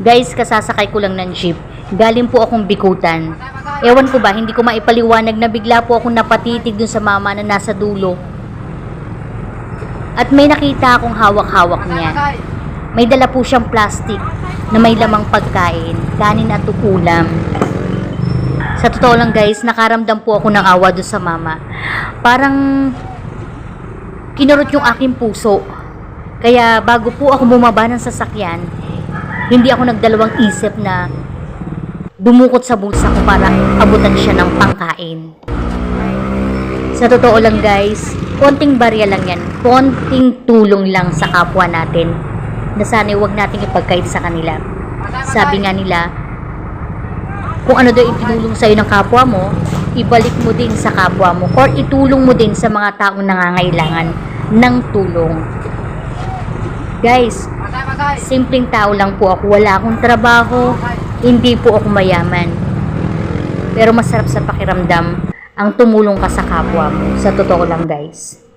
Guys, kasasakay ko lang ng jeep. Galing po akong bikutan. Ewan ko ba, hindi ko maipaliwanag na bigla po akong napatitig dun sa mama na nasa dulo. At may nakita akong hawak-hawak niya. May dala po siyang plastic na may lamang pagkain, kanin at ulam. Sa totoo lang guys, nakaramdam po ako ng awa doon sa mama. Parang kinurot yung aking puso. Kaya bago po ako bumaba ng sasakyan, hindi ako nagdalawang isip na dumukot sa bulsa ko para abutan siya ng pangkain. Sa totoo lang guys, konting barya lang yan. Konting tulong lang sa kapwa natin na sana huwag nating ipagkait sa kanila. Sabi nga nila, kung ano daw itinulong sa'yo ng kapwa mo, ibalik mo din sa kapwa mo or itulong mo din sa mga taong nangangailangan ng tulong. Guys, simpleng tao lang po ako. Wala akong trabaho, hindi po ako mayaman. Pero masarap sa pakiramdam ang tumulong ka sa kapwa mo. Sa totoo lang guys.